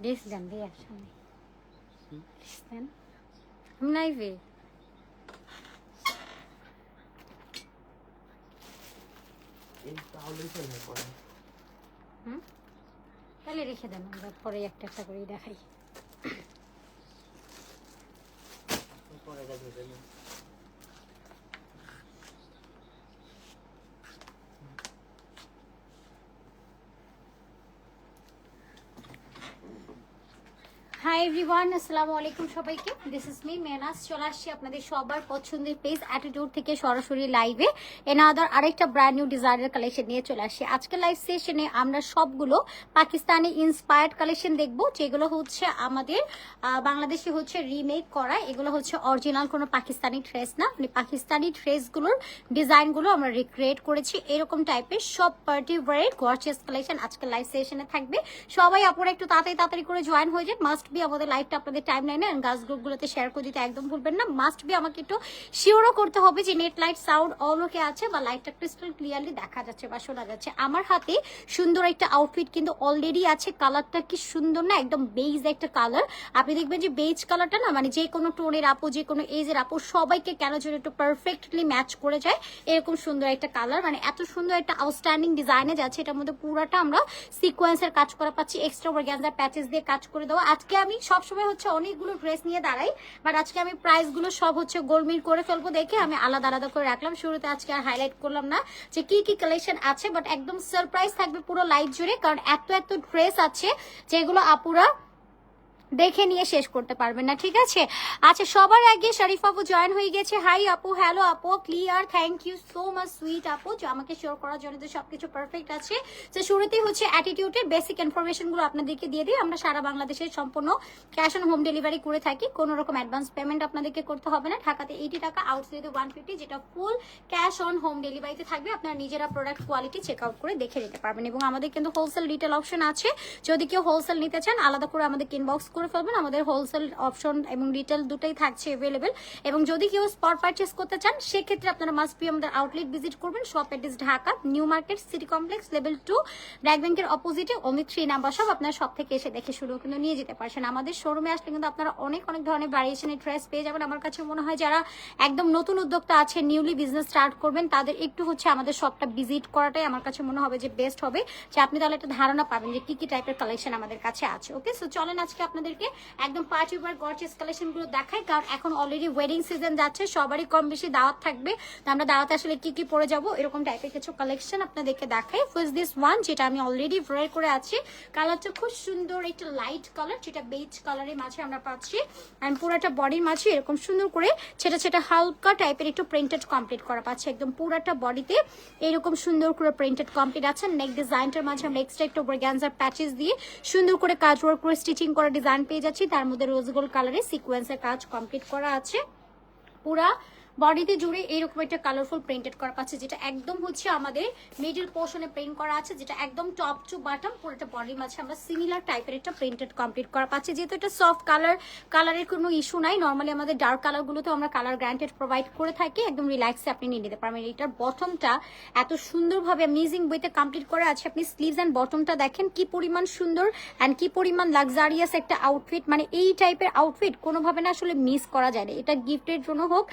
Dress দেন দিয়ে সামনে dress দেন আমি নাইবে তাহলে রেখে দেন আমরা পরে একটা একটা করে দেখাই। পরে হাই এভরিওয়ান আসসালামু আলাইকুম সবাইকে। দিস ইজ মি মেনাস চলে আসছি আপনাদের সবার পছন্দের পেজ অ্যাটিটিউড থেকে সরাসরি লাইভে এনাদার আরেকটা ব্র্যান্ড নিউ ডিজাইনার কালেকশন নিয়ে চলে আসছি। আজকে লাইভ সেশনে আমরা সবগুলো পাকিস্তানি ইন্সপায়ার্ড কালেকশন দেখব, যেগুলো হচ্ছে আমাদের বাংলাদেশে হচ্ছে রিমেক করা। এগুলো হচ্ছে অরিজিনাল কোনো পাকিস্তানি ড্রেস না। মানে পাকিস্তানি ড্রেসগুলোর ডিজাইনগুলো আমরা রিক্রিয়েট করেছি। এরকম টাইপের সব পার্টি ওয়ারের গর্জিয়াস কালেকশন আজকে লাইভ সেশনে থাকবে। সবাই আপনারা একটু তাড়াতাড়ি তাড়াতাড়ি করে জয়েন হয়ে যান। মাস্ট বি আমাদের লাইভটা আপনাদের টাইম লাইনে অ্যান্ড গাছ গ্রুপগুলোতে শেয়ার করে দিতে একদম ভুলবেন না। মাস্ট বি আমাকে একটু শিওরও করতে হবে যে net light sound all okay আছে বা লাইটটা ক্রিস্টাল ক্লিয়ারলি দেখা যাচ্ছে বা শোনা যাচ্ছে। আমার হাতে সুন্দর একটা আউটফিট কিন্তু অলরেডি আছে। কালারটা কি সুন্দর না, একদম বেজ একটা কালার আপনি দেখবেন যে বেজ কালারটা না মানে যে কোনো টোনের আপু, যে কোনো এজের আপু, সবাইকে কেন যেন একটু পারফেক্টলি ম্যাচ করে যায়। এরকম সুন্দর একটা কালার মানে এত সুন্দর একটা আউটস্ট্যান্ডিং ডিজাইনে যাচ্ছে। এটার মধ্যে পুরোটা আমরা সিকোয়েন্সের কাজ করা পাচ্ছি। এক্সট্রা ওয়ার্গ্যান্সার প্যাচেস দিয়ে কাজ করে দেওয়া। আজকে আমি সবসময় হচ্ছে অনেকগুলো ড্রেস নিয়ে দাঁড়াই বাট আজকে আমি প্রাইসগুলো সব হচ্ছে গোলমিল করে ফেলব দেখে আমি আলাদা আলাদা করে রাখলাম। শুরুতে আজকে আর হাইলাইট করলাম না যে কি কি কালেকশন আছে বাট একদম সারপ্রাইজ থাকবে পুরো লাইফ জুড়ে, কারণ এত এত ড্রেস আছে যেগুলো আপুরা দেখে নিয়ে শেষ করতে পারবেন না, ঠিক আছে? আচ্ছা সবার আগে শরীফ আপু জয়েন হয়ে গেছে। হাই আপু হ্যালো আপু clear thank you so much sweet আপু। যে, আমাকে শেয়ার করার জন্য সবকিছু পারফেক্ট আছে। তো শুরুতেই হচ্ছে অ্যাটিটিউডের বেসিক ইনফরমেশনগুলো আপনাদেরকে দিয়ে দিই। আমরা সারা বাংলাদেশে সম্পূর্ণ ক্যাশ অন হোম ডেলিভারি করে থাকি। কোনো রকম অ্যাডভান্স পেমেন্ট আপনাদেরকে করতে হবে না। ঢাকাতে এইটি টাকা আউটসাইডে ওয়ান ফিফটি যেটা ফুল ক্যাশ অন হোম ডেলিভারিতে থাকবে। আপনারা নিজেরা প্রোডাক্ট কোয়ালিটি চেক আউট করে দেখে নিতে পারবেন। এবং আমাদের কিন্তু হোলসেল রিটেল অপশন আছে। যদি কেউ হোলসেল নিতে চান, আলাদা করে আমাদের ইনবক্স করে ফেলবেন। আমাদের হোলসেল অপশন এবং রিটেল দুটোই থাকছে অ্যাভেলেবেল এবং যদি কেউ স্পট পারচেস করতে চান, সেক্ষেত্রে আপনারা মাস্ট বি আমাদের আউটলেট ভিজিট করবেন। Shop at is Dhaka new market city complex level two BRAC ব্যাংকের অপোজিটে অমিত থ্রি নাম্বার সব আপনারা সব থেকে এসে দেখে শুরু কিন্তু নিয়ে যেতে পারছেন। আমাদের শোরুমে আসলে কিন্তু আপনারা অনেক অনেক ধরনের ভ্যারিয়েশনের ড্রেস পেয়ে যাবেন। আমার কাছে মনে হয় যারা একদম নতুন উদ্যোক্তা আছে নিউলি বিজনেস স্টার্ট করবেন, তাদের একটু হচ্ছে আমাদের শপটা ভিজিট করাটাই আমার কাছে মনে হবে যে বেস্ট হবে। যে আপনি তাহলে একটা ধারণা পাবেন যে কি কি টাইপের কালেকশন আমাদের কাছে আছে। ওকে সো চলেন আজকে আপনাদেরকে একদম পার্টি ওয়ার গর্জিয়াস কালেকশনগুলো দেখাই, কারণ এখন অলরেডি ওয়েডিং সিজন যাচ্ছে, সবারই কম বেশি দাওয়াত থাকবে। তো আমরা দাওয়াতে আসলে কি কি পরে যাব, এরকম টাইপের কিছু কালেকশন আপনাদেরকে দেখাই। ফার্স্ট দিস ওয়ান যেটা আমি অলরেডি ওয়ার করে আছি। কালারটা খুব সুন্দর একটা লাইট কালার যেটা বেজ কালারের মাঝে আমরা পাচ্ছি। অ্যান্ড পুরাটা বডির মাঝে এরকম সুন্দর করে ছেটা ছেটা হালকা টাইপের একটু প্রিন্টেড কমপ্লিট করা পাচ্ছি। একদম পুরাটা বডিতে এরকম সুন্দর করে প্রিন্টেড কমপ্লিট আছে। নেক ডিজাইনটার মাঝে আমরা এক্সট্রা একটু ব্রেগানজার প্যাচেস দিয়ে সুন্দর করে কাজ ওয়ার্ক করে স্টিচিং করা ডিজাইন পেয়ে যাচ্ছি। তার মধ্যে রোজ গোল্ড কালারে সিকোয়েন্সের কাজ কমপ্লিট করা আছে। পুরা বডিতে জুড়ে এইরকম একটা কালারফুল প্রিন্টেড করা পাচ্ছে যেটা একদম হচ্ছে আমাদের মিডল পোর্শনে প্রিন্ট করা আছে, যেটা একদম টপ টু বাটম পুরোটা বডির মাঝে আমরা সিমিলার টাইপের একটা প্রিন্টেড কমপ্লিট করা পাচ্ছি। যেহেতু এটা সফট কালার কালারের কোনো ইস্যু নাই নর্মালি আমাদের ডার্ক কালারগুলোতে আমরা কালার গ্রান্টেড প্রোভাইড করে থাকি, একদম রিল্যাক্সে আপনি নিয়ে নিতে পারবেন। এটার বটমটা এত সুন্দরভাবে অ্যামেজিং বইতে কমপ্লিট করা আছে, আপনি স্লিভস অ্যান্ড বটমটা দেখেন কি পরিমাণ সুন্দর অ্যান্ড কি পরিমাণ লাক্সারিয়াস একটা আউটফিট মানে এই টাইপের আউটফিট কোনোভাবে না আসলে মিস করা যায় না। এটা গিফটের জন্য হোক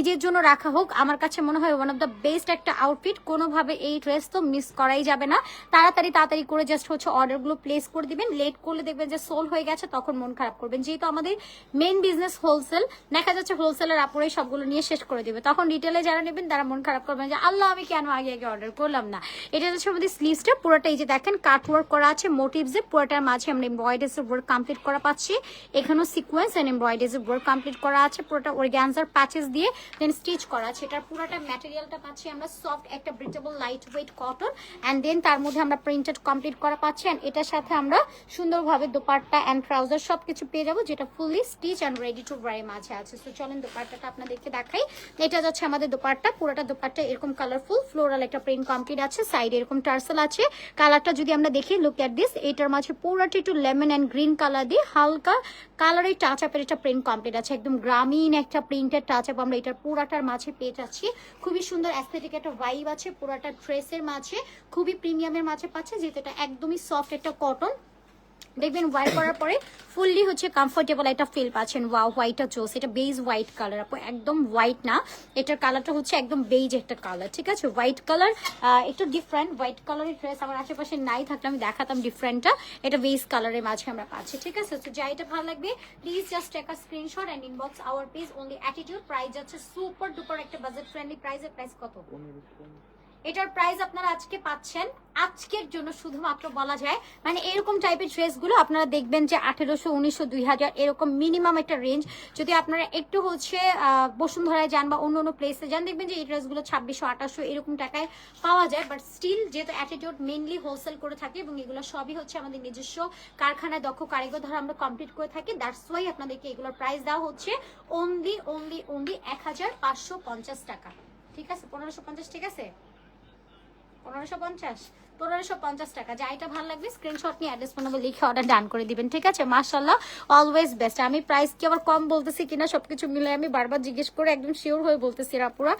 নিজের জন্য রাখা হোক, আমার কাছে মনে হয় ওয়ান অফ দ্য বেস্ট একটা আউটফিট কোনোভাবে এই ড্রেস তো মিস করাই যাবে না। তাড়াতাড়ি তাড়াতাড়ি করে জাস্ট হচ্ছে অর্ডারগুলো প্লেস করে দিবেন। লেট করলে দেখবেন যে সোল হয়ে গেছে, তখন মন খারাপ করবেন। যেহেতু আমাদের মেন বিজনেস হোলসেল দেখা যাচ্ছে হোলসেলের আপুরে সবগুলো নিয়ে শেষ করে দিবে। তখন রিটেলে যারা নেবেন, তারা মন খারাপ করবেন যে, আল্লাহ, আমি কেন আগে আগে অর্ডার করলাম না? এটা হচ্ছে আমাদের স্লিভসটা পুরোটা এই যে দেখেন কাট ওয়ার্ক করা আছে মোটিভসে পুরোটার মাঝে আমরা এমব্রয়ডারিজ ওয়ার্ক কমপ্লিট করা পাচ্ছি। এখানেও sequence and embroideries work complete করা আছে। পুরোটা অর্গ্যানজার প্যাচেস দিয়ে দেন স্টিচ করা এটার পুরোটা ম্যাটেরিয়ালটা পাচ্ছি আমরা সফট একটা breathable light weight cotton and then তার মধ্যে আমরা প্রিন্টেড কমপ্লিট করা পাচ্ছি অ্যান্ড এটার সাথে আমরা সুন্দরভাবে দোপাট্টা অ্যান্ড ট্রাউজার সব কিছু পেয়ে যাব, যেটা fully stitch and ready to ওয়ারের মাঝে আছে। তো চলেন দোপাট্টাটা আপনাদেরকে দেখাই। এটা যাচ্ছে আমাদের দোপাট্টা, পুরোটা দোপাট্টা এরকম কালারফুল ফ্লোরাল একটা প্রিন্ট কমপ্লিট আছে সাইডে এরকম টার্সেল আছে। কালারটা যদি আমরা দেখি লুক অ্যাট দিস এটার মাঝে পুরোটা একটু লেমন অ্যান্ড গ্রিন কালার দিয়ে হালকা কালারের টাচ আপের একটা প্রিন্ট কমপ্লিট আছে। একদম গ্রামীণ একটা প্রিন্টের টাচ আপ আমরা এটার পুরাটার মাঝে পেয়ে যাচ্ছি। খুবই সুন্দর অ্যাস্থেটিক একটা ভাইব আছে, পুরাটা ড্রেসের মাঝে। খুবই প্রিমিয়ামের মাঝে পাচ্ছে যেহেতু এটা একদমই সফট একটা কটন দেখবেন ওয়ার করার পরে ফুললি হচ্ছে কমফোর্টেবল একটা ফিল পাচ্ছেন। ওয়া হোয়াইটটা চোস এটা বেজ হোয়াইট কালার আপু, একদম হোয়াইট না। এটার কালারটা হচ্ছে একদম বেজ একটা কালার ঠিক আছে? হোয়াইট কালার একটু ডিফারেন্ট হোয়াইট কালারের ড্রেস আমার আশেপাশে নাই, থাকলে আমি দেখাতাম ডিফারেন্টটা এটা বেজ কালারের মাঝে আমরা পাচ্ছি, ঠিক আছে? তো যা এটা ভালো লাগবে please just take a screenshot and inbox our page only attitude price যাচ্ছে সুপার ডুপার একটা বাজেট ফ্রেন্ডলি প্রাইসের প্রাইস কত? এটার প্রাইস আপনারা আজকে পাচ্ছেন। আজকের জন্য শুধুমাত্র বলা যায় মানে এরকম টাইপের ড্রেসগুলো আপনারা দেখবেন যে আঠেরোশো, উনিশশো, দুই হাজার, এরকম মিনিমাম একটা রেঞ্জ যদি আপনারা একটু হচ্ছে বসুন্ধরায় যান বা অন্য অন্য প্লেসে যান, দেখবেন যে এই ড্রেসগুলো ছাব্বিশশো, আঠাশশো এরকম টাকায় পাওয়া যায়। বাট স্টিল যেহেতু অ্যাটিটিউড মেনলি হোলসেল করে থাকে এবং এগুলো সবই হচ্ছে আমাদের নিজস্ব কারখানায় দক্ষ কারিগর দ্বারা আমরা কমপ্লিট করে থাকি দ্যাটস ওয়াই আপনাদেরকে এগুলোর প্রাইস দেওয়া হচ্ছে অনলি অনলি অনলি এক হাজার পাঁচশো পঞ্চাশ টাকা। ঠিক আছে? পনেরোশো পঞ্চাশ, ঠিক আছে? পনেরোশো পঞ্চাশ। পনেরোশো পঞ্চাশ টাকা। যা এটা ভালো লাগবে স্ক্রিনশট নিয়ে অ্যাড্রেস ফোন লিখে অর্ডার ডান করে দিবেন, ঠিক আছে? মার্শাল্লাহ অলওয়েজ বেস্ট আমি প্রাইস কি আবার কম বলতেছি কিনা সবকিছু মিলে আমি বারবার জিজ্ঞেস করে একদম শিওর হয়ে বলতেছি রাপুরা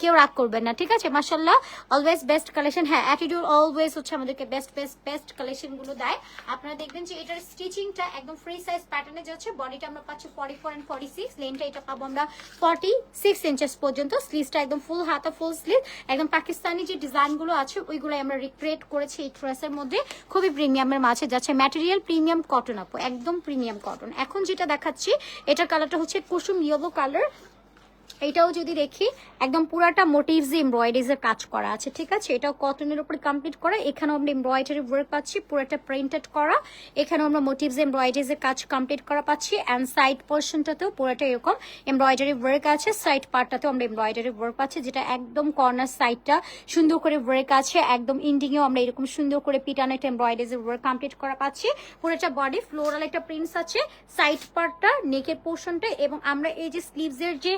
কেউ রাগ করবেন না, ঠিক আছে? মার্শাল্লাহ অলওয়েজ বেস্ট কালেকশন হ্যাঁ অ্যাটিটিউড অলওয়েজ হচ্ছে আমাদেরকে বেস্ট বেস্ট বেস্ট কালেকশনগুলো দেয়। আপনারা দেখবেন যে এটার স্টিচিংটা একদম ফ্রি সাইজ প্যাটার্নে যাচ্ছে। বডিটা আমরা পাচ্ছি forty four and forty six লেনটা এটা পাবো আমরা ফর্টি সিক্স ইঞ্চেস পর্যন্ত। স্লিভসটা একদম ফুল হাতা ফুল স্লিভ একদম পাকিস্তানি যে ডিজাইনগুলো আছে ওইগুলো আমরা রিক্রিয়েট করেছি এই ড্রেসের মধ্যে খুবই প্রিমিয়ামের মাঝে যাচ্ছে ম্যাটেরিয়াল প্রিমিয়াম কটন আপু, একদম প্রিমিয়াম কটন এখন যেটা দেখাচ্ছি, এটার কালারটা হচ্ছে কুসুম ইয়েলো কালার এটাও যদি দেখি, একদম পুরাটা মোটিভস এমব্রয়ডারিজ এর কাজ করা আছে, ঠিক আছে? এটাও কটনের উপরে কমপ্লিট করা, এখানেও আমরা এমব্রয়ডারি ওয়ার্ক পাচ্ছি, পুরোটা প্রিন্টেড করা, এখানেও আমরা মোটিভস এমব্রয়ডারিজ এর কাজ কমপ্লিট করা পাচ্ছি অ্যান্ড সাইড পোর্শনটাতেও পুরোটা এরকম এমব্রয়ডারি ওয়ার্ক আছে সাইড পার্টটাতেও আমরা এমব্রয়ডারি ওয়ার্ক পাচ্ছি, যেটা একদম কর্নার সাইডটা সুন্দর করে ওয়ার্ক আছে, একদম ইন্ডিংয়েও আমরা এরকম সুন্দর করে পিটানো একটা এমব্রয়ডারিজ এর ওয়ার্ক কমপ্লিট করা পাচ্ছি, পুরোটা বডি ফ্লোরাল একটা প্রিন্টস আছে সাইড পার্টটা নেকের পোর্শনটা এবং আমরা এই যে স্লিভস এর যে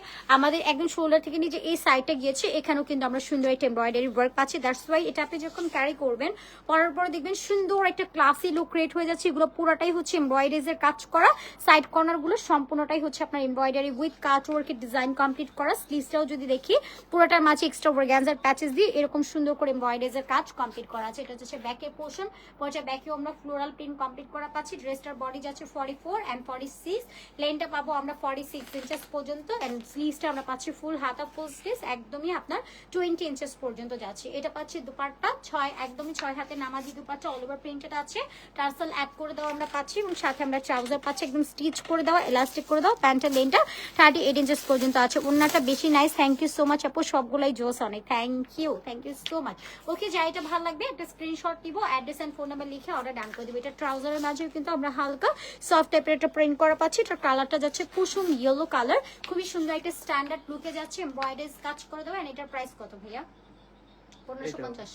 আমাদের একদম শোল্ডার থেকে নিচে এই সাইডটা গিয়েছে, এখানেও কিন্তু আমরা সুন্দর একটা এমব্রয়ডারি ওয়ার্ক পাচ্ছি। দ্যাটস ওয়াই এটা আপনি যখন ক্যারি করবেন, পরার পরে দেখবেন সুন্দর একটা ক্লাসি লুক ক্রিয়েট হয়ে যাচ্ছে। এগুলো পুরোটাই হচ্ছে এমব্রয়ডারিজ এর কাজ করা। সাইড কর্নারগুলো সম্পূর্ণটাই হচ্ছে আপনার এমব্রয়ডারি উইথ কাট ওয়ার্কের ডিজাইন কমপ্লিট করা। স্লিভসটাও যদি দেখি, পুরোটার মাঝে এক্সট্রা ওয়ার্গ্যান্সার প্যাচেস দিয়ে এরকম সুন্দর করে এমব্রয়ডারিজ এর কাজ কমপ্লিট করা আছে। এটা হচ্ছে ব্যাকের পোর্শন পরে ব্যাকেও আমরা ফ্লোরাল প্রিন্ট কমপ্লিট করা পাচ্ছি। ড্রেসটার বডি যাচ্ছে forty four and forty six লেনটা পাবো আমরা ফর্টি সিক্স ইঞ্চেস পর্যন্ত। অ্যান্ড স্লিভসটা আমরা পাচ্ছি ফুল হাতা ফুল স্লিভস একদমই আপনার টোয়েন্টি ইঞ্চেস পর্যন্ত যাচ্ছে। এটা পাচ্ছি দুপাট্টা, ছয়, একদমই ছয় হাতে নামাজি দুপাট্টা অল ওভার প্রিন্টেড আছে। টার্সেল অ্যাড করে দেওয়া আমরা পাচ্ছি এবং সাথে আমরা ট্রাউজার পাচ্ছি, একদম স্টিচ করে দেওয়া এলাস্টিক করে দেওয়া, প্যান্টের লেনটা থার্টি এইট ইঞ্চেস পর্যন্ত আছে। ওনাটা বেশি nice thank you so much আপু, সবগুলাই জোস অনেক thank you thank you so much okay যা এটা ভালো লাগবে, একটা স্ক্রিনশট দিব অ্যাড্রেস অ্যান্ড ফোন নাম্বার লিখে অর্ডার ডান করে দেবো। এটা ট্রাউজারের মাঝেও কিন্তু আমরা হালকা সফট টাইপের একটা প্রিন্ট করা পাচ্ছি। এটার কালারটা যাচ্ছে কুসুম ইয়েলো কালার খুবই সুন্দর একটা লুকে যাচ্ছে এমব্রয়ডারি কাজ করে দেবেন এটার প্রাইস কত ভাইয়া পনেরোশো। পঞ্চাশ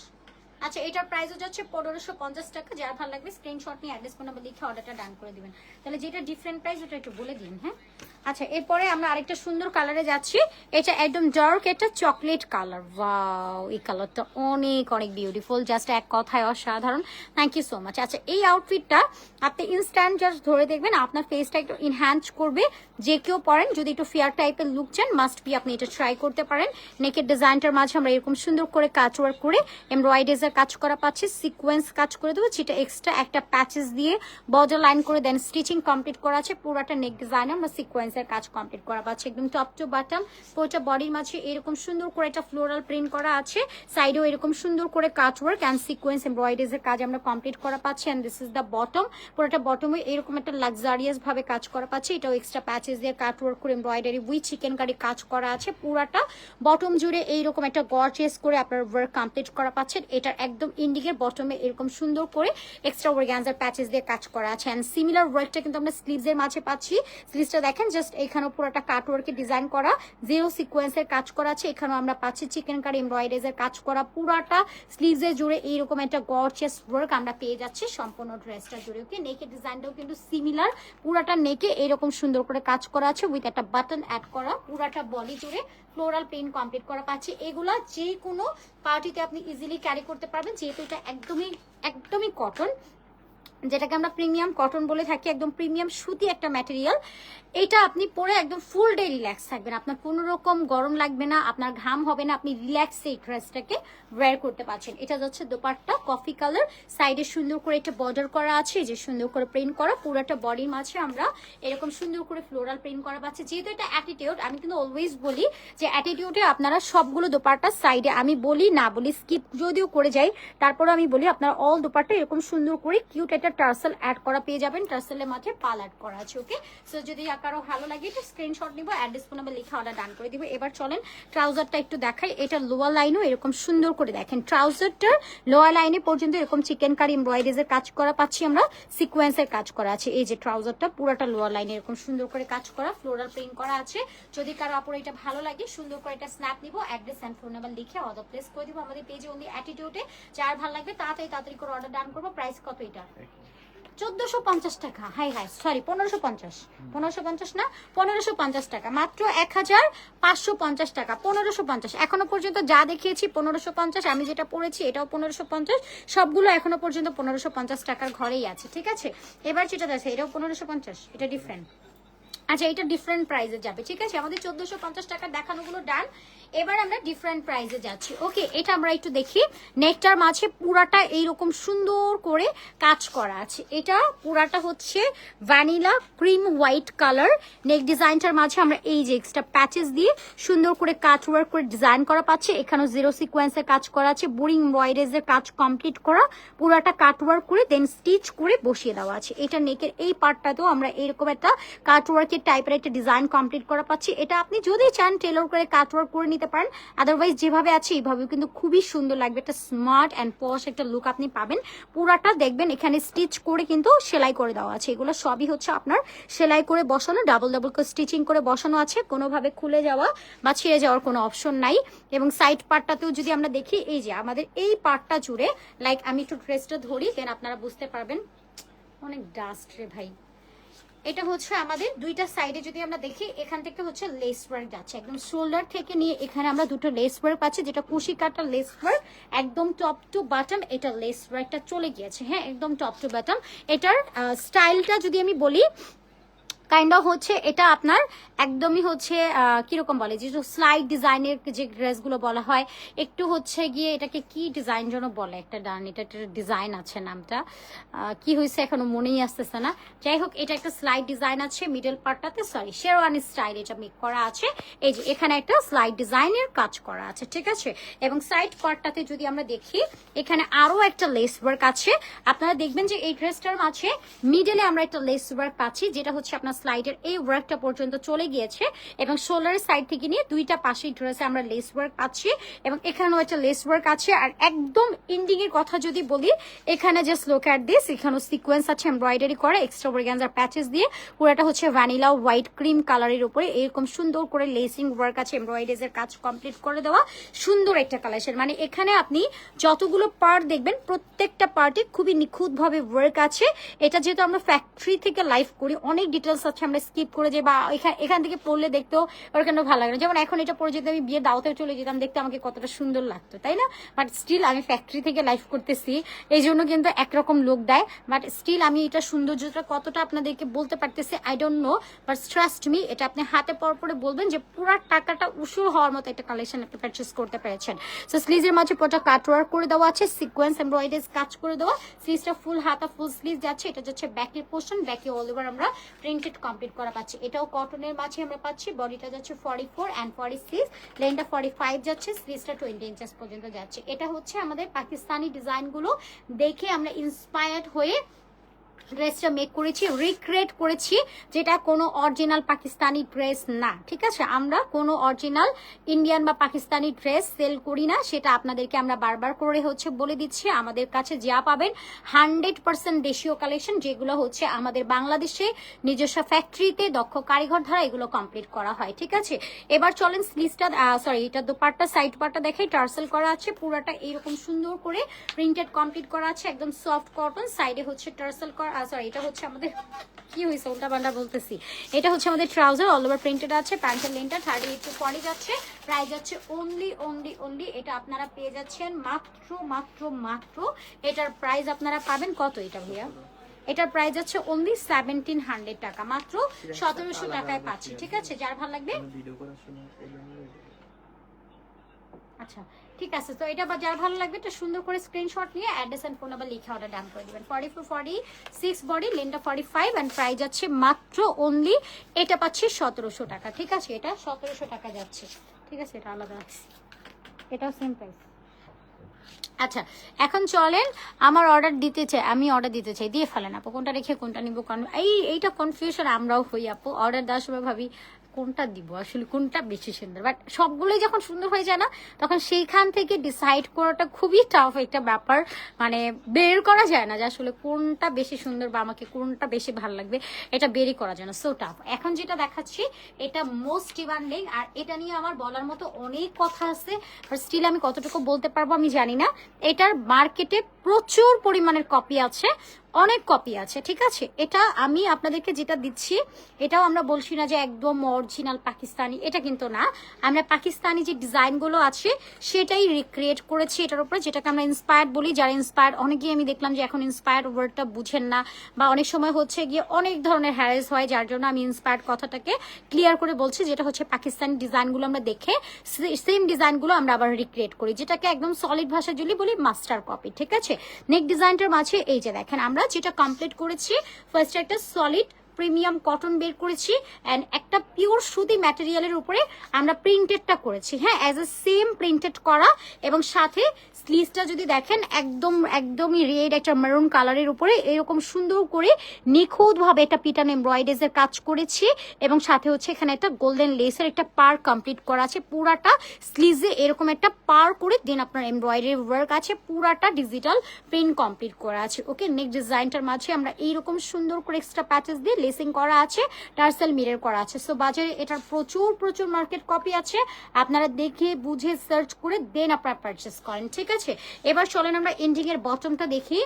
আচ্ছা এটার প্রাইসও যাচ্ছে পনেরোশো পঞ্চাশ টাকা। যার ভালো লাগবে স্ক্রিনশট নিয়ে অ্যাড্রেস নাম্বার লিখে অর্ডারটা ডান করে দিবেন। তাহলে যেটা ডিফারেন্ট প্রাইস ওটা একটু বলে দিন হ্যাঁ? আচ্ছা এরপরে আমরা আরেকটা সুন্দর কালারে যাচ্ছি। এটা একদম ডার্ক এটা চকলেট কালার ওয়াও এই কালারটা অনেক অনেক বিউটিফুল জাস্ট এক কথায় অসাধারণ। থ্যাংক ইউ সো মাচ আচ্ছা এই আউটফিটটা আপনি ইনস্ট্যান্ট জাস্ট ধরে দেখবেন, আপনার ফেসটা একটু ইনহ্যান্স করবে। যে কেউ পরেন, যদি একটু ফেয়ার টাইপের লুক চান মাস্ট বি আপনি এটা ট্রাই করতে পারেন। নেকের ডিজাইনটার মাঝে আমরা এরকম সুন্দর করে কাজ ওয়ার্ক করে এমব্রয়ডারিজের কাজ করা পাচ্ছে সিকোয়েন্স কাজ করে দেবো, যেটা এক্সট্রা একটা প্যাচেস দিয়ে বর্ডার লাইন করে দেন। স্টিচিং কমপ্লিট করা আছে, পুরোটা নেক ডিজাইন আমরা সিকোয়েন্সের কাজ কমপ্লিট করা পাচ্ছি। একদম টপ টু বাটম পুরোটা বডির মাঝে এরকম সুন্দর করে একটা ফ্লোরাল প্রিন্ট করা আছে সাইডেও এরকম সুন্দর করে কাজ ওয়ার্ক অ্যান্ড সিকোয়েন্স এমব্রয়ডারিজের কাজ আমরা কমপ্লিট করা পাচ্ছি। And this is the bottom পুরোটা বটমে এরকম একটা লাক্সারিয়াস ভাবে কাজ করা পাচ্ছি। এটাও এক্সট্রা প্যাচেস দিয়ে কাট ওয়ার্ক করে এমব্রয়ডারি উইথ চিকেন কারি কাজ করা আছে, পুরাটা বটম জুড়ে এইরকম একটা গর্জিয়াস করে আপনার ওয়ার্ক কমপ্লিট করা পাচ্ছেন। এটার একদম ইন্ডিগের বটমে এরকম সুন্দর করে এক্সট্রা ওয়ার্গ্যান্সার প্যাচেস দিয়ে কাজ করা আছে। অ্যান্ড সিমিলার ওয়ার্কটা কিন্তু আমরা স্লিভস এর মাঝে পাচ্ছি। স্লিভসটা দেখেন জাস্ট এখানেও পুরোটা কাট ওয়ার্কে ডিজাইন করা। জিরো সিকোয়েন্সের কাজ করা আছে। এখানেও আমরা পাচ্ছি চিকেন কারি এমব্রয়ডারিজের কাজ করা। পুরাটা স্লিভস এর জুড়ে এইরকম একটা গর্জিয়াস ওয়ার্ক আমরা পেয়ে যাচ্ছি সম্পূর্ণ ড্রেসটা জুড়ে। ওকে নেকের ডিজাইনটাও কিন্তু সিমিলার পুরাটা নেকে এরকম সুন্দর করে কাজ করা আছে উইথ একটা বাটন অ্যাড করা। পুরাটা বডি জুড়ে ফ্লোরাল প্রিন্ট কমপ্লিট করা পাচ্ছি। এগুলা যে কোনো পার্টিতে আপনি ইজিলি ক্যারি করতে পারবেন, যেহেতু এটা একদমই একদমই কটন যেটাকে আমরা প্রিমিয়াম কটন বলে থাকি, একদম প্রিমিয়াম সুতি একটা ম্যাটেরিয়াল এটা আপনি পরে একদম ফুল ডে রিল্যাক্স থাকবেন। আপনার কোনো রকম গরম লাগবে না, আপনার ঘাম হবে না, আপনি রিল্যাক্স এই ড্রেসটাকে ওয়্যার করতে পারছেন। এটা যাচ্ছে দোপাট্টা কফি কালার সাইডে সুন্দর করে একটা বর্ডার করা আছে যে সুন্দর করে প্রিন্ট করা, পুরোটা বডির মাঝে আমরা এরকম সুন্দর করে ফ্লোরাল প্রিন্ট করা পাচ্ছি। যেহেতু এটা অ্যাটিটিউড আমি কিন্তু অলওয়েজ বলি যে অ্যাটিটিউডে আপনারা সবগুলো দোপাট্টার সাইডে আমি বলি, না বলি স্কিপ যদিও করে যাই তারপরে আমি বলি আপনারা অল দোপাট্টা এরকম সুন্দর করে কিউট একটা টার্সেল অ্যাড করা পেয়ে যাবেন। টার্সেলের মাঝে পাল অ্যাড করা আছে ওকে সো যদি কারও ভালো লাগে, এটা স্ক্রিনশট নিব অ্যাড্রেস নাম্বার লিখে অর্ডার ডান করে দিব। এবার চলেন ট্রাউজারটা একটু দেখাই, এটা লোয়ার লাইনও এরকম সুন্দর করে দেখেন। ট্রাউজারটার লোয়ার লাইনে পর্যন্ত এরকম চিকেন কারি এমব্রয়ডারিজের কাজ করা পাচ্ছি আমরা সিকোয়েন্সের কাজ করা আছে। এই যে ট্রাউজারটা পুরোটা লোয়ার লাইনে এরকম সুন্দর করে কাজ করা ফ্লোরাল প্রিন্ট করা আছে। যদি কারও আপুর এটা ভালো লাগে, সুন্দর করে এটা স্ন্যাপ নিব অ্যাড্রেস অ্যান্ড ফোন নাম্বার লিখে অর্ডার প্লেস করে দিব আমাদের পেজে অনলি অ্যাটিটিউডে যার ভালো লাগবে তাড়াতাড়ি তাড়াতাড়ি করে অর্ডার ডান করব। প্রাইস কত এটা? চোদ্দশো পঞ্চাশ টাকা। হাই হাই সরি পনেরোশো পঞ্চাশ। পনেরোশো পঞ্চাশ না? পনেরোশো পঞ্চাশ টাকা। মাত্র এক হাজার পাঁচশো পঞ্চাশ টাকা। পনেরোশো পঞ্চাশ। এখনও পর্যন্ত যা দেখিয়েছি, পনেরোশো পঞ্চাশ, আমি যেটা পড়েছি, এটাও পনেরোশো পঞ্চাশ। সবগুলো এখনও পর্যন্ত পনেরোশো পঞ্চাশ টাকার ঘরেই আছে, ঠিক আছে? এবার যেটা দেখছে এটাও পনেরোশো পঞ্চাশ। এটা ডিফারেন্ট আচ্ছা এটা ডিফারেন্ট প্রাইসে যাবে, ঠিক আছে? আমাদের চোদ্দশো পঞ্চাশ টাকার দেখানোগুলো ডান এবার আমরা ডিফারেন্ট প্রাইসে যাচ্ছি। ওকে এটা আমরা একটু দেখি। নেকটার মাঝে পুরাটা এইরকম সুন্দর করে কাজ করা আছে। এটা পুরাটা হচ্ছে vanilla cream white colour neck ডিজাইনটার মাঝে আমরা এই যে এক্সট্রা প্যাচেস দিয়ে সুন্দর করে কাট ওয়ার্ক করে ডিজাইন করা পাচ্ছে। এখানেও জিরো সিকোয়েন্সের কাজ করা আছে বোরিং এর কাজ কমপ্লিট করা। পুরাটা কাট ওয়ার্ক করে দেন স্টিচ করে বসিয়ে দেওয়া আছে। এটা নেকের এই পার্টটাতেও আমরা এরকম একটা কাট ওয়ার্কের টাইপের একটা ডিজাইন কমপ্লিট করা পাচ্ছি। এটা আপনি যদি চান টেলর করে কাট ওয়ার্ক করে নিতে পারেন আদারওয়াইজ যেভাবে আছে এইভাবেও কিন্তু খুবই সুন্দর লাগবে, একটা স্মার্ট অ্যান্ড পশ একটা লুক আপনি পাবেন। পুরাটা দেখবেন, এখানে স্টিচ করে কিন্তু সেলাই করে দেওয়া আছে। এগুলো সবই হচ্ছে আপনার সেলাই করে বসানো ডাবল ডাবল করে স্টিচিং করে বসানো আছে। কোনোভাবে খুলে যাওয়া বা ছিঁড়ে যাওয়ার কোনো অপশন নাই। এবং সাইড পার্টটাতেও যদি আমরা দেখি, এই যে আমাদের এই পার্টটা জুড়ে লাইক আমি একটু ড্রেসটা ধরি দেন আপনারা বুঝতে পারবেন। অনেক ডাস্ট রে ভাই। এটা হচ্ছে আমাদের দুইটা সাইডে যদি আমরা দেখি, এখান থেকে হচ্ছে লেস ওয়ার্ক যাচ্ছে। একদম শোল্ডার থেকে নিয়ে এখানে আমরা দুটো লেস ওয়ার্ক পাচ্ছি, যেটা কুশি কাটা লেস ওয়ার্ক একদম টপ টু বাটম এটা লেস ওয়ার্কটা চলে গিয়েছে। হ্যাঁ একদম টপ টু বাটম এটার স্টাইলটা যদি আমি বলি কাইন্ড অফ হচ্ছে এটা আপনার একদমই হচ্ছে কীরকম বলে, যে স্লাইড ডিজাইনের যে ড্রেসগুলো বলা হয়, একটু হচ্ছে গিয়ে এটাকে কি ডিজাইন যেন বলে একটা ডান, এটা একটা ডিজাইন আছে নামটা। কি হয়েছে এখনও মনেই আসতেছে না। যাই হোক, এটা একটা স্লাইড ডিজাইন আছে মিডল পার্টটাতে সরি শেরওয়ানি স্টাইল এটা মেক করা আছে। এই যে এখানে একটা স্লাইড ডিজাইনের কাজ করা আছে, ঠিক আছে? এবং সাইড পার্টটাতে যদি আমরা দেখি, এখানে আরও একটা লেস ওয়ার্ক আছে। আপনারা দেখবেন যে এই ড্রেসটার মাঝে মিডলে আমরা একটা লেস ওয়ার্ক পাচ্ছি, যেটা হচ্ছে আপনার স্লাইডের এই ওয়ার্কটা পর্যন্ত চলে গিয়েছে এবং শোল্ডারের সাইড থেকে নিয়ে দুইটা পাশেই ড্রেসে আমরা লেস ওয়ার্ক পাচ্ছি এবং এখানেও একটা লেস ওয়ার্ক আছে। আর একদম এন্ডিং এর কথা যদি বলি, এখানে জাস্ট লোক অ্যাট দিস এখানেও সিকোয়েন্স আছে এমব্রয়ডারি করা এক্সট্রা অর্গানজার প্যাচেস দিয়ে। পুরোটা হচ্ছে ভ্যানিলা হোয়াইট ক্রিম কালারের উপরে। এরকম সুন্দর করে লেসিং ওয়ার্ক আছে এমব্রয়ডারিজ এর কাজ কমপ্লিট করে দেওয়া। সুন্দর একটা কালেকশন মানে এখানে আপনি যতগুলো পার্ট দেখবেন, প্রত্যেকটা পার্টে খুবই নিখুঁতভাবে ওয়ার্ক আছে। এটা যেহেতু আমরা ফ্যাক্টরি থেকে লাইভ করি, অনেক ডিটেলস আছে আমরা স্কিপ করে যাই বা এখা- এখান থেকে পড়লে দেখতেও ওর কেন ভালো লাগে না। যেমন এখন এটা পরে যদি আমি বিয়ে দাওতে চলে যেতাম, দেখতে আমাকে কতটা সুন্দর লাগতো, তাই না? বাট স্টিল আমি ফ্যাক্টরি থেকে লাইফ করতেছি, এই জন্য কিন্তু একরকম লোক দেয়। বাট স্টিল আমি এটা সৌন্দর্যটা কতটা আপনাদেরকে বলতে পারতেছি I don't know but trust me এটা আপনি হাতে পর পরে বলবেন যে পুরো টাকাটা উসুর হওয়ার মতো একটা কালেকশন আপনি পারচেস করতে পেরেছেন। সো স্লিজের মাঝে পুরোটা কাট ওয়ার্ক করে দেওয়া আছে সিকোয়েন্স এমব্রয়ডারি কাজ করে দেওয়া। স্লিজটা ফুল হাতা ফুল স্লিজ যাচ্ছে, এটা যাচ্ছে ব্যাকের পোর্শন ব্যাকে অল ওভার আমরা প্রিন্টেড কমপ্লিট করা পাচ্ছি। এটাও কটনের মাঝে আমরা পাচ্ছি। বডিটা যাচ্ছে forty four and forty six লেনটা forty five যাচ্ছে। স্লিজটা টোয়েন্টি ইঞ্চেস পর্যন্ত যাচ্ছে। এটা হচ্ছে আমাদের পাকিস্তানি ডিজাইনগুলো দেখে আমরা ইন্সপায়ার্ড হয়ে ড্রেসটা মেক করেছি রিক্রিয়েট করেছি, যেটা কোনো অরিজিনাল পাকিস্তানি ড্রেস না, ঠিক আছে? আমরা কোনো অরিজিনাল ইন্ডিয়ান বা পাকিস্তানি ড্রেস সেল করি না, সেটা আপনাদেরকে আমরা বারবার করে হচ্ছে বলে দিচ্ছি। আমাদের কাছে যা পাবেন হান্ড্রেড পার্সেন্ট দেশীয় কালেকশন যেগুলো হচ্ছে আমাদের বাংলাদেশে নিজস্ব ফ্যাক্টরিতে দক্ষ কারিগর দ্বারা এগুলো কমপ্লিট করা হয়, ঠিক আছে? এবার চলেন স্লিজটা সরি এটা দোপাট্টা সাইড পাটটা দেখাই টার্সেল করা আছে, পুরোটা এইরকম সুন্দর করে প্রিন্টেড কমপ্লিট করা আছে, একদম সফট কটন সাইডে হচ্ছে টার্সেল করা সরি এটা হচ্ছে আমাদের কি হয়েছে উল্টা পাল্টা বলতেছি। এটা হচ্ছে আমাদের ট্রাউজার অল ওভার প্রিন্টেড আছে প্যান্টের লেনটা থার্টি এইট ফর্টি যাচ্ছে প্রাইস যাচ্ছে অনলি অনলি অনলি এটা আপনারা পেয়ে যাচ্ছেন মাত্র মাত্র মাত্র এটার প্রাইস আপনারা পাবেন কত এটা ভাইয়া? এটার প্রাইস আছে অনলি সেভেন্টিন হান্ড্রেড টাকা মাত্র সতেরোশো টাকায় পাচ্ছি ঠিক আছে? যার ভালো লাগবে? আচ্ছা ঠিক আছে, তো এটা বা যার ভালো লাগবে এটা সুন্দর করে স্ক্রিনশট নিয়ে অ্যাড্রেস এন্ড ফোন নাম্বার লিখে অর্ডার ডান করে দিবেন। Forty four forty six body লেনটা forty five and price যাচ্ছে মাত্র অনলি এটা পাচ্ছি সতেরোশো টাকা। ঠিক আছে, এটা সতেরোশো টাকা যাচ্ছে। ঠিক আছে, এটা আলাদা আছে। এটাও সেম প্রাইস আচ্ছা এখন চলেন, আমার অর্ডার দিতে চাই, আমি অর্ডার দিতে চাই। দিয়ে ফেলেন আপু, কোনটা রেখে কোনটা নিব? কারণ এই, এইটা কনফিউশন আমরাও হই আপু। অর্ডার দেওয়ার সময় ভাবি কোনটা দিব, আসলে কোনটা বেশি সুন্দর? বাট সবগুলোই যখন সুন্দর হয়ে যায় না, তখন সেইখান থেকে ডিসাইড করাটা খুবই টাফ একটা ব্যাপার। মানে বের করা যায় না যে আসলে কোনটা বেশি সুন্দর বা আমাকে কোনটা বেশি ভালো লাগবে, এটা বেরই করা যায় না। সো টাফ এখন যেটা দেখাচ্ছি, এটা মোস্ট ডিমান্ডিং আর এটা নিয়ে আমার বলার মতো অনেক কথা আছে আর স্টিল আমি কতটুকু বলতে পারব আমি জানি না। এটার মার্কেটে প্রচুর পরিমাণের কপি আছে। অনেক কপি আছে, ঠিক আছে? এটা আমি আপনাদেরকে যেটা দিচ্ছি, এটাও আমরা বলছি না যে একদম অরিজিনাল পাকিস্তানি, এটা কিন্তু না। আমরা পাকিস্তানি যে ডিজাইনগুলো আছে, সেটাই রিক্রিয়েট করেছি এটার উপরে, যেটাকে আমরা ইন্সপায়ার্ড বলি। যারা ইন্সপায়ার্ড অনেকেই আমি দেখলাম যে এখন ইন্সপায়ার্ড ওয়ার্ডটা বুঝেন না, বা অনেক সময় হচ্ছে গিয়ে অনেক ধরনের হ্যারেস হয়, যার জন্য আমি ইন্সপায়ার্ড কথাটাকে ক্লিয়ার করে বলছি, যেটা হচ্ছে পাকিস্তানি ডিজাইনগুলো আমরা দেখে সেম ডিজাইনগুলো আমরা আবার রিক্রিয়েট করি, যেটাকে একদম সলিড ভাষা যদি বলি মাস্টার কপি ঠিক আছে? নেক ডিজাইনটার মাঝে এই যে দেখেন, আমরা যেটা কমপ্লিট করেছি ফার্স্ট একটা সলিড প্রিমিয়াম কটন বের করেছি অ্যান্ড একটা পিওর সুতি ম্যাটেরিয়ালের উপরে আমরা প্রিন্টেডটা করেছি। হ্যাঁ অ্যাজ এ সেম প্রিন্টেড করা এবং সাথে স্লিভসটা যদি দেখেন, একদম, একদমই রেড একটা মেরুন কালারের উপরে এরকম সুন্দর করে নিখুঁতভাবে একটা পিটান এমব্রয়ডারিজের কাজ করেছি এবং সাথে হচ্ছে এখানে একটা গোল্ডেন লেসের একটা পার কমপ্লিট করা আছে। পুরাটা স্লিভে এরকম একটা পার করে দেন আপনার এমব্রয়ডারি ওয়ার্ক আছে। পুরাটা ডিজিটাল প্রিন্ট কমপ্লিট করা আছে। ওকে নেক ডিজাইনটার মাঝে আমরা এইরকম সুন্দর করে এক্সট্রা প্যাচেস দিয়ে লেসিং করা আছে টার্সেল মিরের করা আছে। সো বাজারে এটার প্রচুর প্রচুর মার্কেট কপি আছে। আপনারা দেখে, বুঝে সার্চ করে দেন আপনারা পারচেস করেন। ঠিক আছে এবার চলেন আমরা এন্ডিং এর বটমটা দেখি।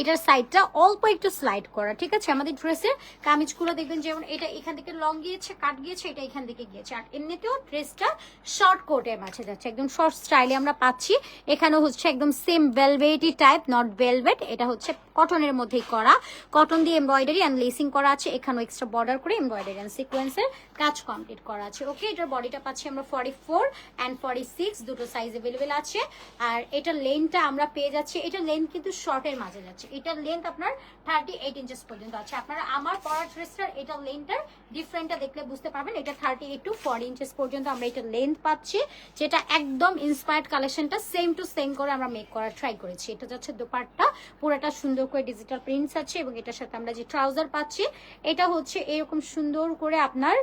এটার সাইডটা অল্প একটু স্লাইড করা, ঠিক আছে? আমাদের ড্রেসের কামিজগুলো দেখবেন যেমন এটা এখান থেকে লং গিয়েছে কাট গিয়েছে, এটা এখান থেকে গিয়েছে। আর এমনিতেও ড্রেসটা শর্ট কোটের মাঝে যাচ্ছে। একদম শর্ট স্টাইলে আমরা পাচ্ছি। এখানে হচ্ছে একদম same velvety type not velvet এটা হচ্ছে কটনের মধ্যেই করা। কটন দিয়ে এমব্রয়ডারি অ্যান্ড লেসিং করা আছে। এখানেও এক্সট্রা বর্ডার করে এমব্রয়ডারি অ্যান্ড সিকোয়েন্সের কাজ কমপ্লিট করা আছে। ওকে এটার বডিটা পাচ্ছি আমরা forty four and forty six দুটো সাইজ অ্যাভেলেবেল আছে। আর এটার লেন্থটা আমরা পেয়ে যাচ্ছি। এটা লেন্থ কিন্তু শর্টের মাঝে যাচ্ছে। এটার লেন্থ আপনার থার্টি এইট ইঞ্চেস পর্যন্ত আছে। আপনারা আমার পরার ড্রেসটার এটার লেন্থটার ডিফারেন্টটা দেখলে বুঝতে পারবেন। এটা thirty eight to forty inches পর্যন্ত আমরা এটার লেন্থ পাচ্ছি, যেটা একদম ইন্সপায়ার্ড কালেকশনটা সেম টু সেম করে আমরা মেক করার ট্রাই করেছি। এটা যাচ্ছে দোপাট্টা, পুরোটা সুন্দর করে ডিজিটাল প্রিন্টস আছে এবং এটার সাথে আমরা যে ট্রাউজার পাচ্ছি, এটা হচ্ছে এরকম সুন্দর করে আপনার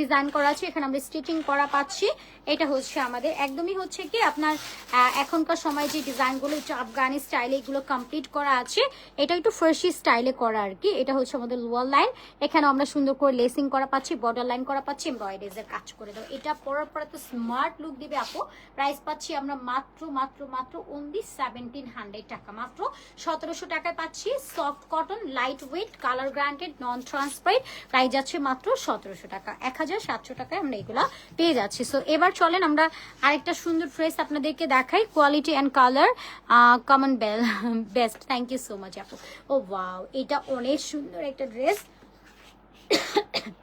ডিজাইন করা আছে, এখানে আমরা স্টিচিং করা পাচ্ছি। এটা হচ্ছে আমাদের, একদমই হচ্ছে কি আপনার এখনকার সময় যে ডিজাইনগুলো একটু আফগানি স্টাইলে এগুলো কমপ্লিট করা আছে, এটা একটু ফ্রেশি স্টাইলে করা আর কি। এটা হচ্ছে আমাদের লোয়ার লাইন এখানে আমরা সুন্দর করে লেসিং করা পাচ্ছি বর্ডার লাইন করা পাচ্ছি এমব্রয়ডারিজের কাজ করে দাও এটা পরার পরে তো স্মার্ট লুক দিবে আপু। প্রাইস পাচ্ছি আমরা মাত্র মাত্র মাত্র অনলি সেভেন্টিন হান্ড্রেড টাকা। মাত্র সতেরোশো টাকায় পাচ্ছি soft cotton light weight colour granted non transparent price যাচ্ছে মাত্র সতেরোশো টাকা। এক হাজার সাতশো টাকায় আমরা এগুলা পেয়ে যাচ্ছি। সো এবার চলেন আমরা আরেকটা সুন্দর ড্রেস আপনাদেরকে দেখাই। Quality and colour common bell best thank you so much আপু। ও ওয়াও এটা অনেক সুন্দর একটা ড্রেস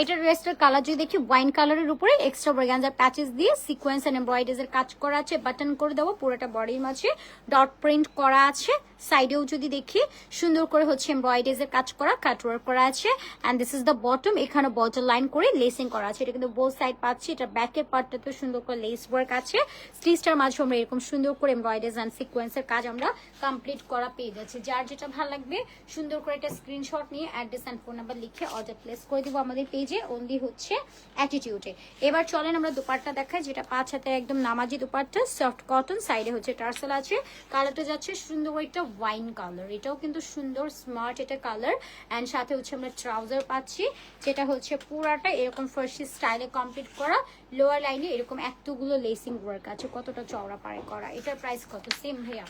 এটা ড্রেসটার কালার যদি দেখি ওয়াইন কালারের উপরে এক্সট্রা ব্রেগানজার প্যাচেস দিয়ে সিকোয়েন্স এন্ড এমব্রয়ডারিজের কাজ করা আছে। বাটন করে দেবো, পুরোটা বডির মাঝে। ডট প্রিন্ট করা আছে। সাইডেও যদি দেখি, সুন্দর করে হচ্ছে এমব্রয়ডারিজের কাজ করা কাট ওয়ার্ক করা আছে and this is the bottom এখানে বটল লাইন করে লেসিং করা আছে। এটা কিন্তু বোথ সাইড পাচ্ছি, এটা ব্যাকের পার্টটাতে সুন্দর করে লেস ওয়ার্ক আছে। স্লিভসটার মাঝে আমরা এরকম সুন্দর করে এমব্রয়ডারিজ অ্যান্ড সিকোয়েন্সের কাজ আমরা কমপ্লিট করা পেয়ে যাচ্ছি। যার যেটা ভালো লাগবে, সুন্দর করে একটা স্ক্রিনশট নিয়ে অ্যাড্রেস অ্যান্ড ফোন নাম্বার লিখে অর্ডার প্লেস করে দিব আমাদের পেজে অনলি হচ্ছে অ্যাটিটিউডে এবার চলেন আমরা দুপাট্টা দেখাই, যেটা পাঁচ হাতে একদম নামাজি দুপাট্টা সফট কটন সাইডে হচ্ছে টার্সেল আছে। কালারটা যাচ্ছে সুন্দর একটা ওয়াইন কালার এটাও কিন্তু সুন্দর স্মার্ট এটা কালার অ্যান্ড সাথে হচ্ছে আমরা ট্রাউজার পাচ্ছি, যেটা হচ্ছে পুরাটা এরকম ফার্সি স্টাইলে কমপ্লিট করা। লোয়ার লাইনে এরকম এতগুলো লেসিং ওয়ার্ক আছে, কতটা চওড়া পারে করা। এটার প্রাইস কত? সেম ভাইয়া।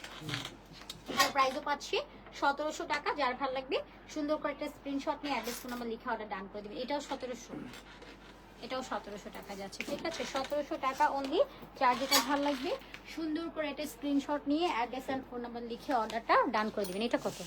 এটার প্রাইসও পাচ্ছি সতেরোশো টাকা। যার ভালো লাগবে, সুন্দর করে একটা স্ক্রিনশট নিয়ে অ্যাড্রেস ফোন নাম্বার লিখে অর্ডার ডান করে দেবেন এটাও সতেরোশো। এটাও সতেরোশো টাকা যাচ্ছে। ঠিক আছে, সতেরোশো টাকা অনলি চার্জ যেটা ভালো লাগবে, সুন্দর করে একটা স্ক্রিনশট নিয়ে অ্যাড্রেস অ্যান্ড ফোন নাম্বার লিখে অর্ডারটা ডান করে দেবেন। এটা কত?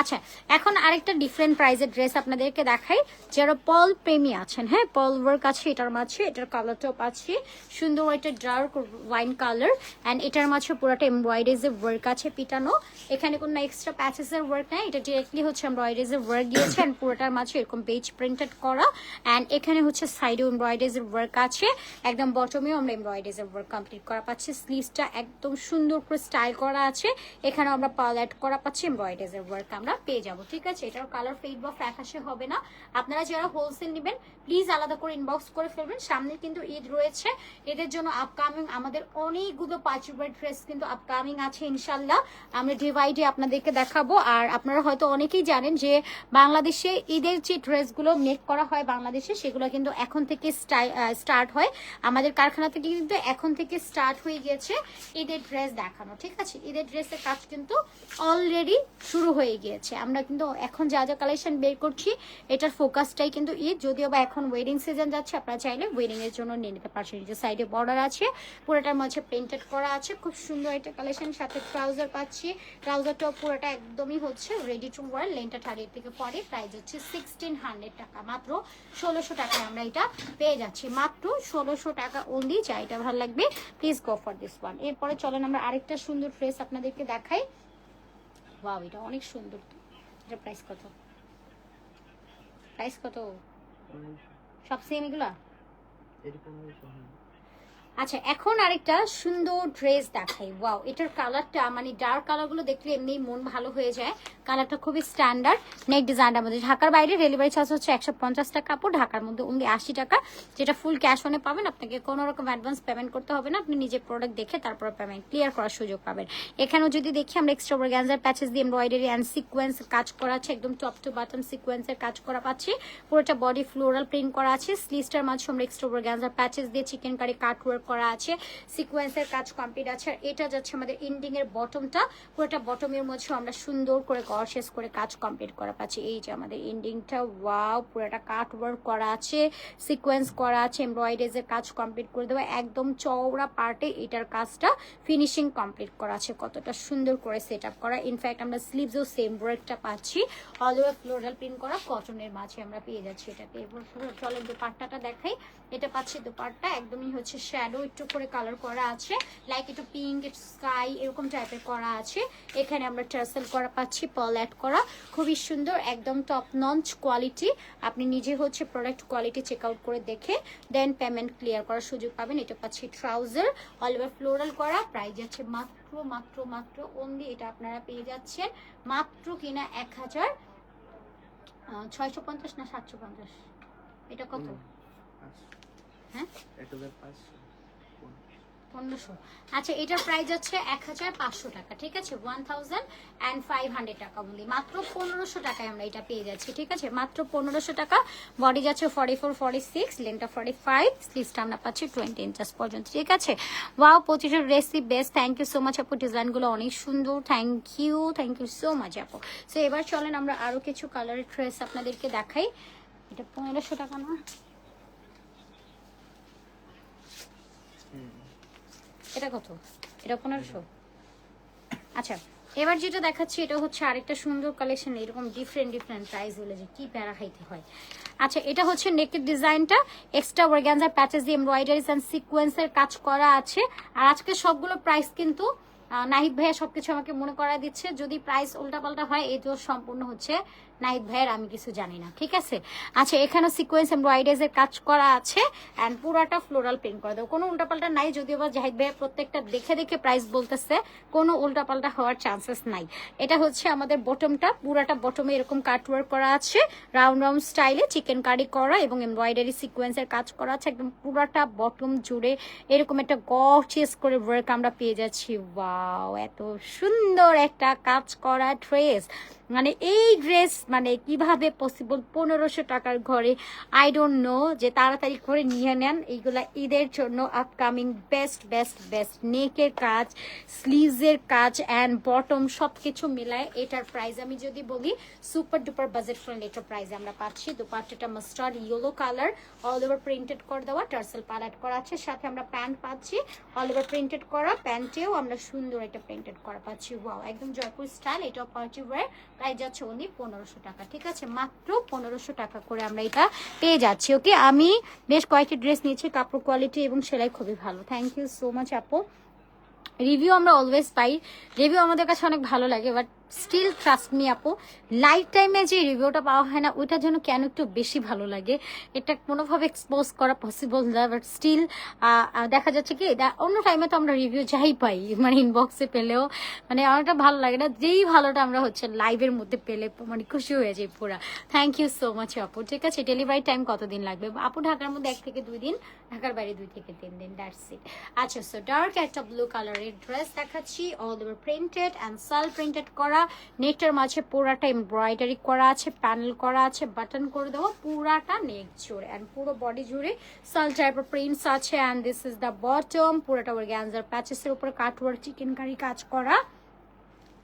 আচ্ছা এখন আরেকটা ডিফারেন্ট প্রাইজের ড্রেস আপনাদেরকে দেখাই। যারা পল প্রেমী আছেন হ্যাঁ পল ওয়ার্ক আছে, এটার মাঝে, এটার কালার টপ আছে, সুন্দর একটা ডার্ক ওয়াইন কালার অ্যান্ড এটার মাঝে পুরোটা এমব্রয়ডারিজের ওয়ার্ক আছে পিটানো। এখানে কোনো এক্সট্রা প্যাচেসের ওয়ার্ক নাই, এটা ডিরেক্টলি হচ্ছে এমব্রয়ডারিজের ওয়ার্ক দিয়েছে অ্যান্ড পুরোটার মাঝে এরকম পেজ প্রিন্টেড করা। অ্যান্ড এখানে হচ্ছে সাইডে এমব্রয়ডারিজের ওয়ার্ক আছে, একদম বটমেও আমরা এমব্রয়ডারিজের ওয়ার্ক কমপ্লিট করা পাচ্ছি। স্লিভসটা একদম সুন্দর করে স্টাইল করা আছে এখানে আমরা পাল অ্যাড করা পাচ্ছি এমব্রয়ডারিজের ওয়ার্ক আমরা পেয়ে যাব, ঠিক আছে? এটার কালার ফেড বা ফ্যাকাশে হবে না। আপনারা যারা হোলসেল নেবেন প্লিজ আলাদা করে ইনবক্স করে ফেলবেন। সামনে কিন্তু ঈদ রয়েছে। এদের জন্য আপকামিং আমাদের অনেকগুলো পাঁচ পাঁচবার ড্রেস কিন্তু আপকামিং আছে ইনশাল্লাহ আমরা ডিভাইডে আপনাদেরকে দেখাবো। আর আপনারা হয়তো অনেকেই জানেন যে বাংলাদেশে ঈদের যে ড্রেসগুলো মেক করা হয় বাংলাদেশে, সেগুলো কিন্তু এখন থেকে স্টার্ট হয়। আমাদের কারখানা থেকে কিন্তু এখন থেকে স্টার্ট হয়ে গিয়েছে ঈদের ড্রেস দেখানো, ঠিক আছে? ঈদের ড্রেসের কাজ কিন্তু অলরেডি শুরু হয়ে গিয়েছে। আমরা কিন্তু এখন যা যা কালেকশন বের করছি, এটার ফোকাসটাই কিন্তু ঈদ। যদিও বা এখন ওয়েডিং সিজন যাচ্ছে, আপনারা চাইলে ওয়েডিং এর জন্য নিয়ে নিতে পারছেন। যে সাইডে বর্ডার আছে, পুরোটার মাঝে প্রিন্টেড করা আছে। খুব সুন্দর একটা কালেকশন সাথে ট্রাউজার পাচ্ছি। ট্রাউজারটাও পুরোটা একদমই হচ্ছে রেডি টু ওয়ার লেনটা থার্টির থেকে পরে প্রাইস হচ্ছে সিক্সটিন হান্ড্রেড টাকা। মাত্র ষোলোশো টাকায় আমরা এটা পেয়ে যাচ্ছি। মাত্র ষোলোশো টাকা অনলি যা এটা ভালো লাগবে please go for this one এরপরে চলেন আমরা আরেকটা সুন্দর ড্রেস আপনাদেরকে দেখাই। ওয়াও এটা অনেক সুন্দর। তো এটা প্রাইস কত? প্রাইস কত? সব সেম এগুলা? এরকম। আচ্ছা এখন আরেকটা সুন্দর ড্রেস দেখাই। ওয়াও এটার কালারটা মানে ডার্ক কালারগুলো দেখলে এমনি মন ভালো হয়ে যায়। কালারটা খুবই স্ট্যান্ডার্ড নেক ডিজাইনটার মধ্যে। ঢাকার বাইরে ডেলিভারি চার্জ হচ্ছে একশো পঞ্চাশ টাকা কাপড়, ঢাকার মধ্যে অনলি আশি টাকা। যেটা ফুল ক্যাশ অনে পাবেন, আপনাকে কোনো রকম অ্যাডভান্স পেমেন্ট করতে হবে না। আপনি নিজের প্রোডাক্ট দেখে তারপর পেমেন্ট ক্লিয়ার করার সুযোগ পাবেন। এখানেও যদি দেখি আমরা এক্সট্রা গ্যান্সার প্যাচেস দিয়ে এমব্রয়ডারি অ্যান্ড সিকোয়েন্স কাজ করা আছে একদম টপ টু বাটম সিকোয়েন্সের কাজ করা পাচ্ছি। পুরোটা বডি ফ্লোরাল প্রিন্ট করা আছে। স্লিভসটার মাঝে আমরা এক্সট্রা গ্যান্সার প্যাচেস দিয়ে চিকেন কারি কাট ওয়ার্ক করা আছে। সিকোয়েন্সের কাজ কমপ্লিট আছে। আর এটা যাচ্ছে আমাদের এন্ডিং এর বটমটা পুরোটা বটমের মধ্যে আমরা সুন্দর করে গর্শেস করে কাজ কমপ্লিট করা পাচ্ছি। এই যে আমাদের এন্ডিংটা ওয়াও পুরোটা কাট ওয়ার্ক করা আছে। সিকোয়েন্স করা আছে এমব্রয়ডারিজের কাজ কমপ্লিট করে দেওয়া একদম চওড়া পার্টে এটার কাজটা ফিনিশিং কমপ্লিট করা আছে। কতটা সুন্দর করে সেট আপ করা ইনফ্যাক্ট আমরা স্লিভসও সেম ওয়ার্কটা পাচ্ছি। অল ওভার ফ্লোরাল প্রিন্ট করা কটনের মাঝে আমরা পেয়ে যাচ্ছি এটাকে। এরপর চলেন দুপাট্টাটা দেখাই। এটা পাচ্ছি দুপাট্টা। একদমই হচ্ছে শ্যাডো একটু করে কালার করা আছে লাইক একটু পিঙ্ক একটু স্কাই এরকম টাইপের করা আছে। এখানে আমরা টার্সেল করা পাচ্ছি পল অ্যাড করা। খুবই সুন্দর একদম টপ নঞ্চ কোয়ালিটি আপনি নিজে হচ্ছে প্রোডাক্ট কোয়ালিটি চেক আউট করে দেখে দেন পেমেন্ট ক্লিয়ার করার সুযোগ পাবেন। এটা পাচ্ছি ট্রাউজার অল ওভার ফ্লোরাল করা। প্রাইস আছে মাত্র মাত্র মাত্র অনলি এটা আপনারা পেয়ে যাচ্ছেন। মাত্র কিনা এক হাজার ছয়শো পঞ্চাশ না সাতশো পঞ্চাশ? এটা কত? হ্যাঁ। পনেরোশো। আচ্ছা এটার প্রাইস হচ্ছে এক হাজার পাঁচশো টাকা, ঠিক আছে? One thousand and five hundred টাকা বলি। মাত্র পনেরোশো টাকায় আমরা এটা পেয়ে যাচ্ছি, ঠিক আছে? মাত্র পনেরোশো টাকা। বডি যাচ্ছে ফর্টি ফোর ফর্টি সিক্স লেনটা ফর্টি ফাইভ স্লিভসটা আমরা পাচ্ছি টোয়েন্টি ইঞ্চাস পর্যন্ত, ঠিক আছে? ওয়াও পঁচিশের রেসি best thank you so much আপু, ডিজাইনগুলো অনেক সুন্দর thank you thank you so much আপু। সো এবার চলেন আমরা আরও কিছু কালারের ড্রেস আপনাদেরকে দেখাই। এটা পনেরোশো টাকা না? এটা কত? এটা পনেরোশো। আচ্ছা এবার যেটা দেখাচ্ছি, এটা হচ্ছে আরেকটা সুন্দর কালেকশন এরকম ডিফারেন্ট ডিফারেন্ট প্রাইস হলে যে কি প্যারা খাইতে হয়। আচ্ছা এটা হচ্ছে নেকের ডিজাইনটা এক্সট্রা ওয়ার্গ্যানজার প্যাচেস দিয়ে এমব্রয়ডারিজ অ্যান্ড সিকোয়েন্সের কাজ করা আছে। আর আজকে সবগুলো প্রাইস কিন্তু নাহিদ ভাইয়া সবকিছু আমাকে মনে করা দিচ্ছে। যদি প্রাইস উল্টাপাল্টা হয়, এই সম্পূর্ণ হচ্ছে নাহিদ ভাইয়ের, আমি কিছু জানি না, ঠিক আছে? আচ্ছা এখানে সিকোয়েন্স এমব্রয়ডারিজ এর কাজ করা আছে অ্যান্ড পুরাটা ফ্লোরাল প্রিন্ট করে দেবো কোনো উল্টাপাল্টা নাই, যদিও বা জাহিদ ভাইয়া প্রত্যেকটা দেখে দেখে প্রাইস বলতেছে, কোনো উল্টাপাল্টা হওয়ার চান্সেস নাই। এটা হচ্ছে আমাদের বটমটা পুরাটা বটমে এরকম কাটওয়ার্ক করা আছে রাউন্ড রাউন্ড স্টাইলে চিকেন কারি করা এবং এমব্রয়ডারি সিকোয়েন্সের কাজ করা আছে, একদম পুরাটা বটম জুড়ে এরকম একটা গর্জিয়াস করে ওয়ার্ক আমরা পেয়ে যাচ্ছি। ওয়া ওয়াও এত সুন্দর একটা কাজ করা ড্রেস মানে এই ড্রেস মানে কীভাবে পসিবল পনেরোশো টাকার ঘরে আই ডোন্ট নো যে তাড়াতাড়ি করে নিয়ে নেন। এইগুলা ঈদের জন্য আপকামিং বেস্ট বেস্ট বেস্ট নেকের কাজ স্লিভসের কাজ অ্যান্ড বটম সব কিছু মিলায় এটার প্রাইস আমি যদি বলি সুপার ডুপার বাজেট ফ্রেন্ড এটার প্রাইস আমরা পাচ্ছি। দুপাট্টাটা mustard yellow colour all over printed করে দেওয়া, টার্সেল পালাট করা আছে। সাথে আমরা প্যান্ট পাচ্ছি অল ওভার প্রিন্টেড করা। প্যান্টেও আমরা সুন্দর এটা প্রিন্টেড করা পাচ্ছি। ওয়াও একদম জয়পুর স্টাইল এটাও পার্টি ওয়ার প্রাইস যাচ্ছে অনলি পনেরোশো টাকা, ঠিক আছে? মাত্র পনেরোশো টাকা করে আমরা এটা পেয়ে যাচ্ছি ওকে আমি বেশ কয়েকটি ড্রেস নিয়েছি, কাপড় কোয়ালিটি এবং সেলাই খুবই ভালো। থ্যাংক ইউ সো মাচ আপু। রিভিউ আমরা অলওয়েজ পাই। রিভিউ আমাদের কাছে অনেক ভালো লাগে বাট স্টিল ট্রাস্ট মি আপু লাইফ টাইমে যে রিভিউটা পাওয়া হয় না, ওইটার জন্য কেন একটু বেশি ভালো লাগে? এটা কোনোভাবে এক্সপোজ করা পসিবল না বাট স্টিল দেখা যাচ্ছে কি দা- অন্য টাইমে তো আমরা রিভিউ যাই পাই মানে ইনবক্সে পেলেও মানে অনেকটা ভালো লাগে না, যেই ভালোটা আমরা হচ্ছে লাইভের মধ্যে পেলে মানে খুশি হয়ে যাই পুরা। থ্যাংক ইউ সো মাচ আপু। ঠিক আছে ডেলিভারি টাইম কতদিন লাগবে? আপু, ঢাকার মধ্যে এক থেকে দুই দিন, ঢাকার বাইরে দুই থেকে তিন দিন দ্যাটস ইট আচ্ছা সো ডার্ক একটা ব্লু কালারের ড্রেস দেখাচ্ছি অল ওভার প্রিন্টেড অ্যান্ড সাল প্রিন্টেড করা। নেকটার মাঝে পুরাটা এমব্রয়ডারি করা আছে প্যানেল করা আছে বাটন করে দেওয়া পুরাটা নেক জুড়ে অ্যান্ড পুরো বডি জুড়ে সাল টাইপের প্রিন্টস আছে and this is the bottom পুরোটা ওর গ্যান্সার প্যাচেসের উপর চিকেন কারি কাজ করা।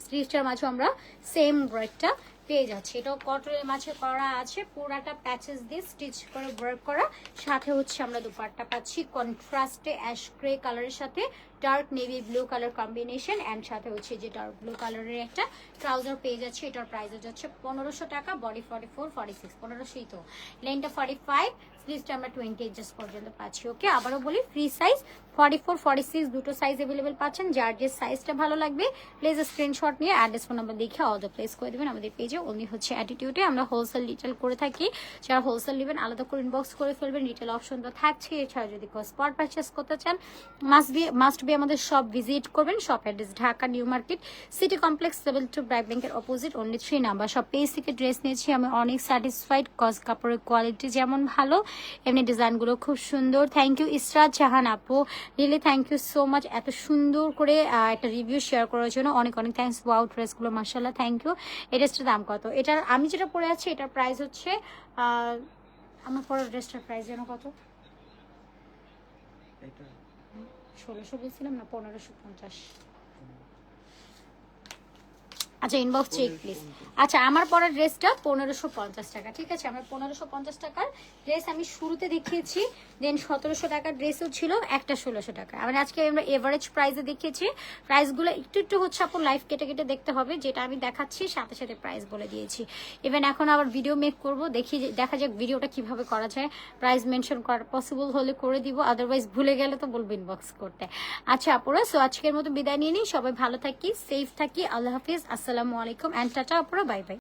স্লিভসটার মাঝে আমরা সেম ব্রেডটা পেয়ে যাচ্ছি। এটাও কটনের মাঝে করা আছে, পুরাটা প্যাচেস দিয়ে স্টিচ করে ওয়ার্ক করা। সাথে হচ্ছে আমরা দুপাট্টা পাচ্ছি কন্ট্রাস্টে অ্যাশ গ্রে কালারের সাথে dark navy blue colour combination and সাথে হচ্ছে যে ডার্ক ব্লু কালারের একটা ট্রাউজার পেয়ে যাচ্ছে। এটার প্রাইস যাচ্ছে পনেরোশো টাকা body forty four forty six পনেরোশোই তো লেনটা ফর্টি ফাইভ স্লিভসটা আমরা টোয়েন্টি ইঞ্চেস পর্যন্ত পাচ্ছি ওকে আবারও বলি free size forty four, forty six দুটো সাইজ অ্যাভেলেবেল পাচ্ছেন, যার যে সাইজটা ভালো লাগবে প্লিজ স্ক্রিনশট নিয়ে অ্যাড্রেস ফোন নাম্বার দেখে অর্ডার প্লেস করে দেবেন। আমাদের পেজে অনলি হচ্ছে অ্যাটিটিউডে আমরা হোলসেল রিটেল করে থাকি। যারা হোলসেল নেবেন, আলাদা করে ইনবক্স করে ফেলবেন। রিটেল অপশন তো থাকছে। এছাড়া যদি কেউ স্পট পারচেস করতে চান মাস্ট বি মাস্ট বি আমাদের শপ ভিজিট করবেন। Shop address Dhaka new market city complex level two bright ব্যাংকের অপোজিট অনলি থ্রি নাম্বার সব পেজ থেকে ড্রেস নিয়েছি। আমি অনেক স্যাটিসফাইড কজ কাপড়ের কোয়ালিটি যেমন ভালো, এমনি ডিজাইনগুলো খুব সুন্দর। থ্যাংক ইউ ইসরাত জাহান আপু। Really thank you so much এত সুন্দর করে একটা রিভিউ শেয়ার করার জন্য অনেক অনেক থ্যাংকস ওয়াও ড্রেসগুলো মার্শাল্লাহ থ্যাংক ইউ এই ড্রেসটার দাম কত? এটার আমি যেটা পরে আছি এটার প্রাইস হচ্ছে আমার পরের ড্রেসটার প্রাইস যেন কত? ষোলোশো বলছিলাম না পনেরোশো পঞ্চাশ। আচ্ছা ইনবক্স চেক প্লিজ আচ্ছা আমার পরের ড্রেসটা পনেরোশো পঞ্চাশ টাকা, ঠিক আছে? আমার পনেরোশো পঞ্চাশ টাকার ড্রেস আমি শুরুতে দেখিয়েছি দেন সতেরোশো টাকার ড্রেসও ছিল, একটা ষোলোশো টাকা। মানে আজকে আমরা এভারেজ প্রাইসে দেখিয়েছি। প্রাইসগুলো একটু একটু হচ্ছে আপনার লাইফ কেটে কেটে দেখতে হবে, যেটা আমি দেখাচ্ছি, সাথে সাথে প্রাইস বলে দিয়েছি। ইভেন এখন আবার ভিডিও মেক করব, দেখি দেখা যাক ভিডিওটা কীভাবে করা যায়। প্রাইস মেনশন করা পসিবল হলে করে দিব আদারওয়াইজ ভুলে গেলে তো বলব ইনবক্স করতে। আচ্ছা আপুরা সো আজকের মতো বিদায় নিয়ে নিই। সবাই ভালো থাকি সেফ থাকি, আল্লাহ হাফিজ আসসালামু আলাইকুম অ্যান্ড টাটা আপুরা বাই বাই।